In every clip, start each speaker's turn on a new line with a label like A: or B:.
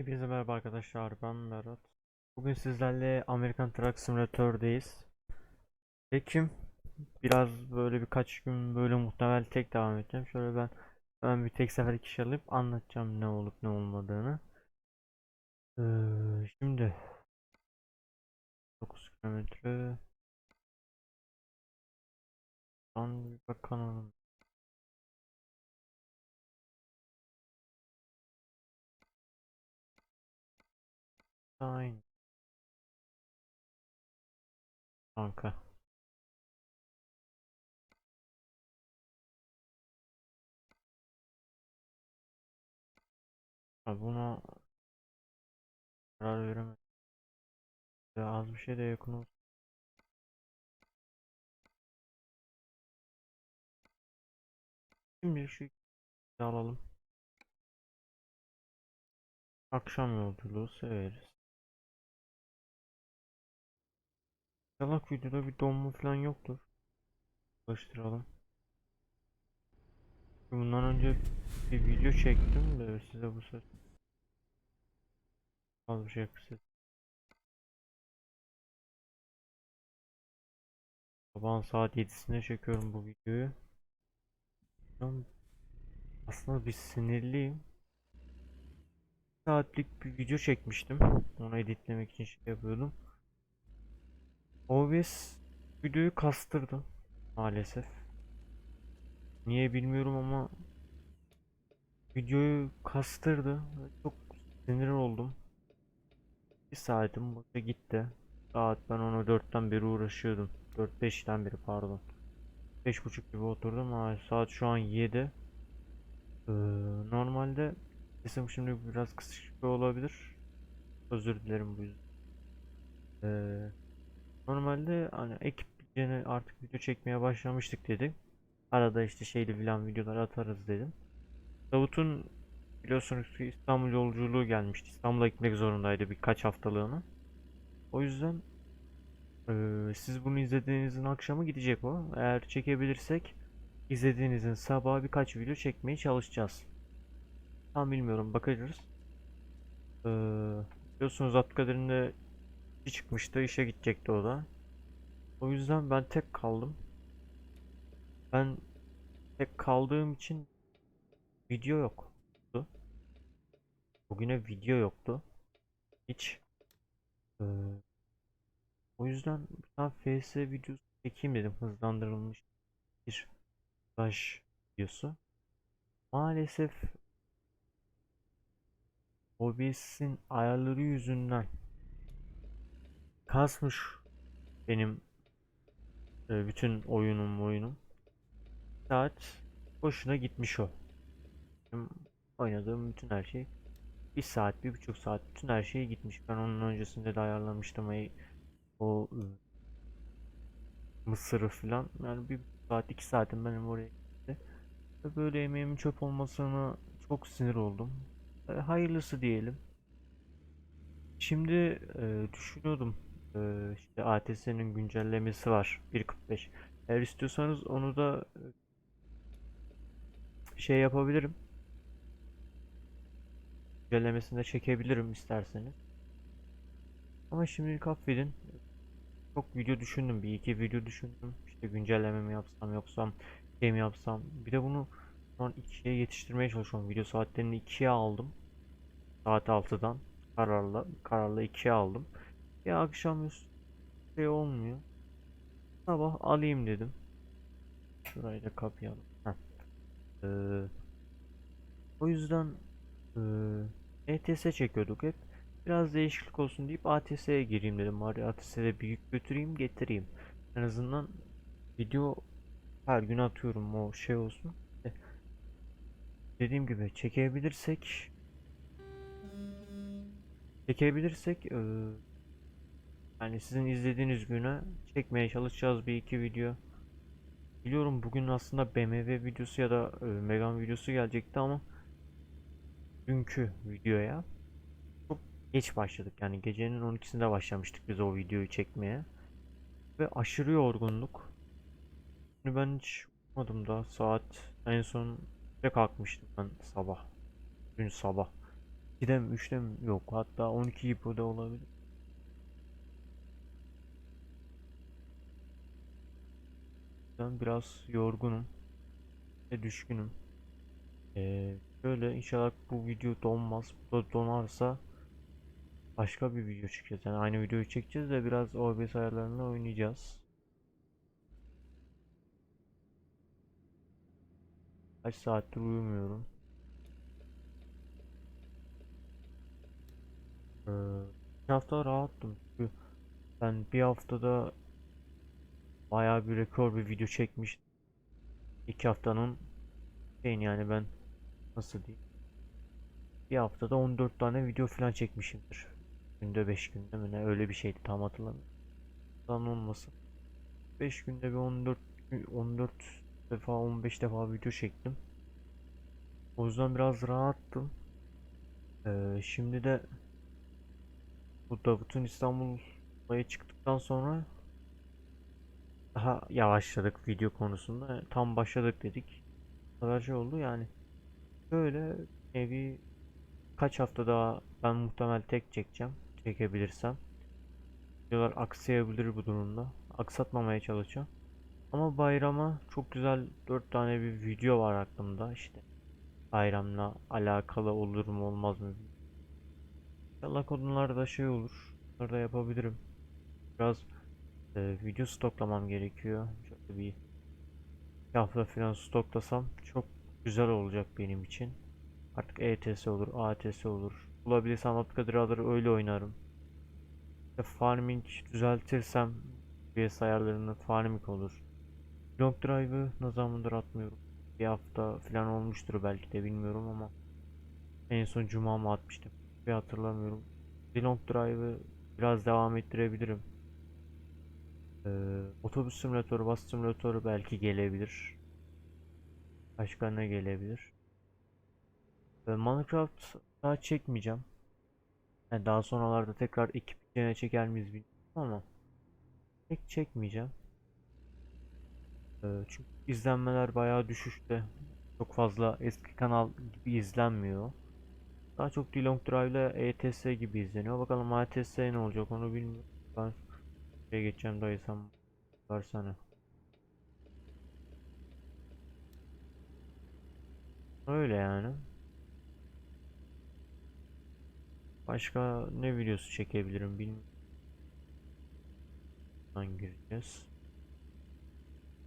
A: Hepinize merhaba arkadaşlar ben Berat. Bugün sizlerle American Truck Simulator'dayız. Tekim biraz böyle birkaç gün böyle muhtemel tek devam edeceğim. Şöyle ben hemen bir tek sefer kişi alıp anlatacağım ne olup ne olmadığını. Ee, şimdi 9 kilometre Lan bir bakalım. Aynı. Kanka. Abi buna karar veremedim. Ya az bir şey de yakın olsun. Şimdi şu alalım. Akşam yolculuğu severiz. İnşallah videoda bir donma falan yoktur. Çalıştıralım. Bundan önce bir video çektim de size bu bir şey kısıt. Sabahın saat 7'sinde çekiyorum bu videoyu. Aslında bir sinirliyim. saatlik bir video çekmiştim. Onu editlemek için şey yapıyordum. OBS videoyu kastırdı maalesef. Niye bilmiyorum ama videoyu kastırdı. Çok sinir oldum. Bir saatim boşa gitti. Saat ben onu 4'ten beri uğraşıyordum. 4-5'ten beri pardon. 5.30 gibi oturdum. Ha, saat şu an 7. Ee, normalde sesim şimdi biraz kısık olabilir. Özür dilerim bu yüzden. Ee, normalde hani ekip yine artık video çekmeye başlamıştık dedik. Arada işte şeyli filan videolar atarız dedim. Davut'un biliyorsunuz ki İstanbul yolculuğu gelmişti. İstanbul'a gitmek zorundaydı birkaç haftalığına. O yüzden eee, siz bunu izlediğinizin akşamı gidecek o. Eğer çekebilirsek izlediğinizin sabahı birkaç video çekmeye çalışacağız. Tam bilmiyorum bakacağız. Eee biliyorsunuz Abdülkadir'in de işi çıkmıştı. işe gidecekti o da. O yüzden ben tek kaldım. Ben tek kaldığım için video yoktu. Bugüne video yoktu. Hiç. Ee, o yüzden bir tane FS videosu çekeyim dedim. Hızlandırılmış bir flash videosu. Maalesef OBS'in ayarları yüzünden kasmış benim e, bütün oyunum oyunum. Saat boşuna gitmiş o. Benim oynadığım bütün her şey bir saat, bir buçuk saat bütün her şey gitmiş. Ben onun öncesinde de ayarlamıştım ay- o ıı, mısırı falan. Yani bir saat, iki saatim benim oraya gitti. Böyle emeğimin çöp olmasına çok sinir oldum. E, hayırlısı diyelim. Şimdi e, düşünüyordum. E, işte ATS'nin güncellemesi var 1.45. Eğer istiyorsanız onu da e, şey yapabilirim. Güncellemesini de çekebilirim isterseniz. Ama şimdilik affedin. Çok video düşündüm. Bir iki video düşündüm. İşte güncelleme mi yapsam yoksa şey mi yapsam. Bir de bunu an ikiye yetiştirmeye çalışıyorum. Video saatlerini ikiye aldım. Saat 6'dan kararla kararla ikiye aldım. Ya akşamüstü şey olmuyor. Sabah alayım dedim. Şurayı da kapayalım. Heh. Ee, o yüzden ee, ETS çekiyorduk hep. Biraz değişiklik olsun deyip ATS'ye gireyim dedim. Bari ATS'de bir yük götüreyim getireyim. En azından video her gün atıyorum o şey olsun. E, Dediğim gibi çekebilirsek çekebilirsek eee, yani sizin izlediğiniz güne çekmeye çalışacağız bir iki video. Biliyorum bugün aslında BMW videosu ya da e, Megane videosu gelecekti ama dünkü videoya çok geç başladık. Yani gecenin 12'sinde başlamıştık biz o videoyu çekmeye. Ve aşırı yorgunluk. Şimdi ben hiç uyumadım da saat en son de kalkmıştım ben sabah. Dün sabah. 2'de mi 3'te mi? Yok hatta 12 gibi de olabilir. Ben biraz yorgunum ve düşkünüm. Ee, şöyle inşallah bu video donmaz. Bu da donarsa başka bir video çekeceğiz. Yani aynı videoyu çekeceğiz de biraz OBS ayarlarını oynayacağız. Kaç saattir uyumuyorum. Ee, bir hafta rahattım. Ben bir haftada bayağı bir rekor bir video çekmiştim. İki haftanın şeyin yani ben nasıl diyeyim? Bir haftada 14 tane video falan çekmişimdir. Günde 5 günde mi ne öyle bir şeydi tam hatırlamıyorum. Tam olmasın. 5 günde bir 14 gün- 14 defa 15 defa video çektim. O yüzden biraz rahattım. Ee, şimdi de bu Davut'un İstanbul olayı çıktıktan sonra daha yavaşladık video konusunda. Tam başladık dedik. Kadar şey oldu yani. Böyle evi kaç hafta daha ben muhtemel tek çekeceğim. Çekebilirsem. Videolar aksayabilir bu durumda. Aksatmamaya çalışacağım. Ama bayrama çok güzel 4 tane bir video var aklımda işte. Bayramla alakalı olur mu olmaz mı? İnşallah konularda şey olur. Bunları da yapabilirim. Biraz e, video stoklamam gerekiyor. Şöyle bir hafta falan stoklasam çok güzel olacak benim için. Artık ETS olur, ATS olur. Bulabilirsem Upgrader'ı öyle oynarım. İşte farming düzeltirsem FPS ayarlarını farming olur. Long Drive'ı ne zamandır atmıyorum. Bir hafta falan olmuştur belki de bilmiyorum ama en son cuma mı atmıştım bir hatırlamıyorum. Bir Long Drive'ı biraz devam ettirebilirim. Ee, otobüs simülatörü, bas simülatörü belki gelebilir. Başka ne gelebilir? Ee, Minecraft daha çekmeyeceğim. Yani daha sonralarda tekrar ekip içine çeker miyiz bilmiyorum ama pek çekmeyeceğim. Ee, çünkü izlenmeler bayağı düşüşte. Çok fazla eski kanal gibi izlenmiyor. Daha çok D-Long Drive ile ETS gibi izleniyor. Bakalım ATS ne olacak onu bilmiyorum. Ben şeye geçeceğim dayı sen versene. Öyle yani. Başka ne videosu çekebilirim bilmiyorum. Buradan gireceğiz.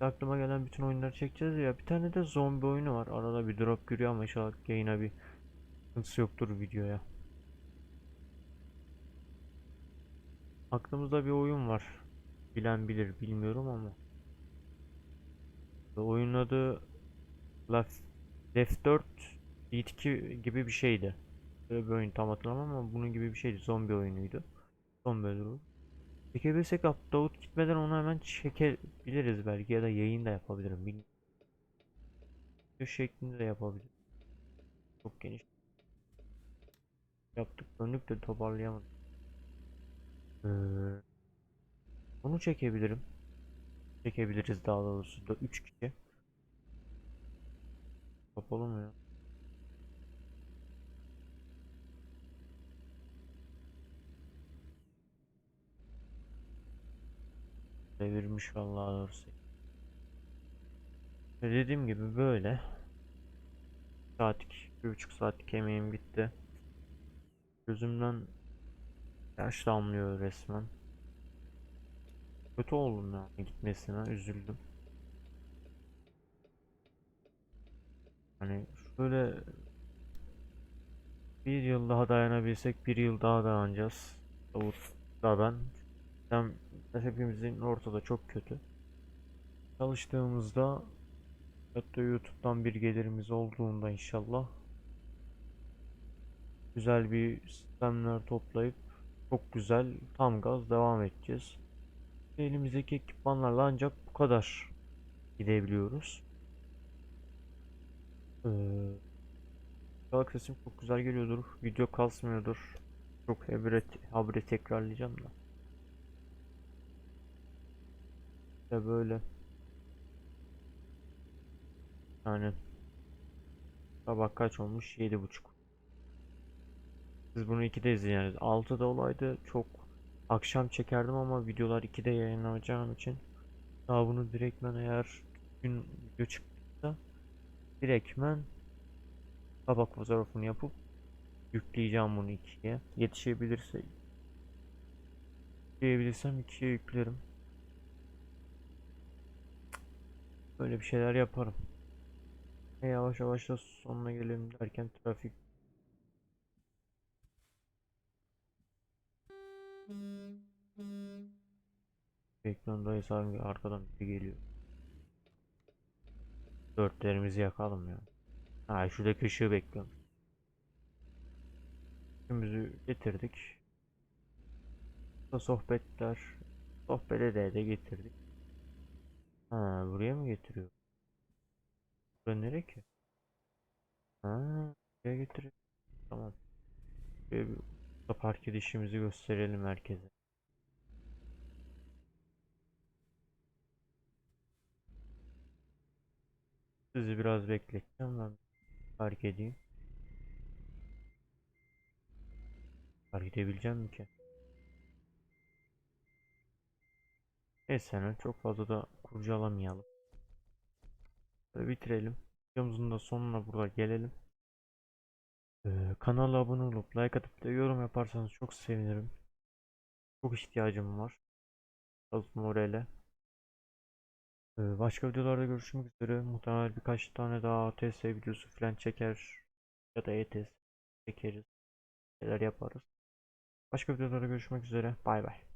A: Aklıma gelen bütün oyunları çekeceğiz ya. Bir tane de zombi oyunu var. Arada bir drop giriyor ama inşallah yayına bir sıkıntısı yoktur videoya. Aklımızda bir oyun var. Bilen bilir bilmiyorum ama. Oyunun adı Left, Left 4 Beat 2 gibi bir şeydi. Böyle bir oyun tam hatırlamam ama bunun gibi bir şeydi. Zombi oyunuydu. Zombi öldürür. Çekebilsek Ab- Davut gitmeden onu hemen çekebiliriz belki ya da yayın da yapabilirim. Bilmiyorum. Şeklinde de yapabilirim. Çok geniş. Yaptık döndük de toparlayamadık. Ee, onu çekebilirim. Çekebiliriz daha doğrusu da 3 kişi. Kapalı mı? Devirmiş vallahi doğrusu. Ve Dediğim gibi böyle. Saatlik, bir buçuk saatlik emeğim bitti. Gözümden yaş damlıyor resmen. Kötü oldum yani gitmesine üzüldüm. Hani şöyle bir yıl daha dayanabilsek bir yıl daha dayanacağız. Davut da ben. Hem hepimizin ortada çok kötü. Çalıştığımızda hatta YouTube'dan bir gelirimiz olduğunda inşallah güzel bir sistemler toplayıp çok güzel tam gaz devam edeceğiz. Elimizdeki ekipmanlarla ancak bu kadar gidebiliyoruz. Ee, sesim çok güzel geliyordur. Video kasmıyordur. Çok habire, habire tekrarlayacağım da. İşte böyle. Yani sabah kaç olmuş? Yedi buçuk. Siz bunu 2'de izleyeceksiniz. 6'da olaydı çok akşam çekerdim ama videolar 2'de yayınlanacağım için daha bunu direktmen eğer gün video çıktıysa direktmen kabak fotoğrafını yapıp yükleyeceğim bunu 2'ye. Yetişebilirse yükleyebilirsem 2'ye yüklerim. Böyle bir şeyler yaparım. Yavaş yavaş da sonuna gelelim derken trafik Ekrandayız hangi arkadan biri geliyor. Dörtlerimizi yakalım ya. Ha şuradaki ışığı bekliyorum. Üşüğümüzü getirdik. Sohbetler. Sohbete de de getirdik. Ha buraya mı getiriyor? Buraya nereye ki? Ha buraya getiriyor. Tamam. Şöyle bir burada park gösterelim herkese. Sizi biraz bekleteceğim ben fark edeyim. Fark edebileceğim mi ki? Neyse çok fazla da kurcalamayalım. Böyle bitirelim. Videomuzun da sonuna burada gelelim. Ee, kanala abone olup like atıp da yorum yaparsanız çok sevinirim. Çok ihtiyacım var. Az morale. Ee, başka videolarda görüşmek üzere. Muhtemelen birkaç tane daha ATS videosu falan çeker. Ya da ETS çekeriz. Şeyler yaparız. Başka videolarda görüşmek üzere. Bay bay.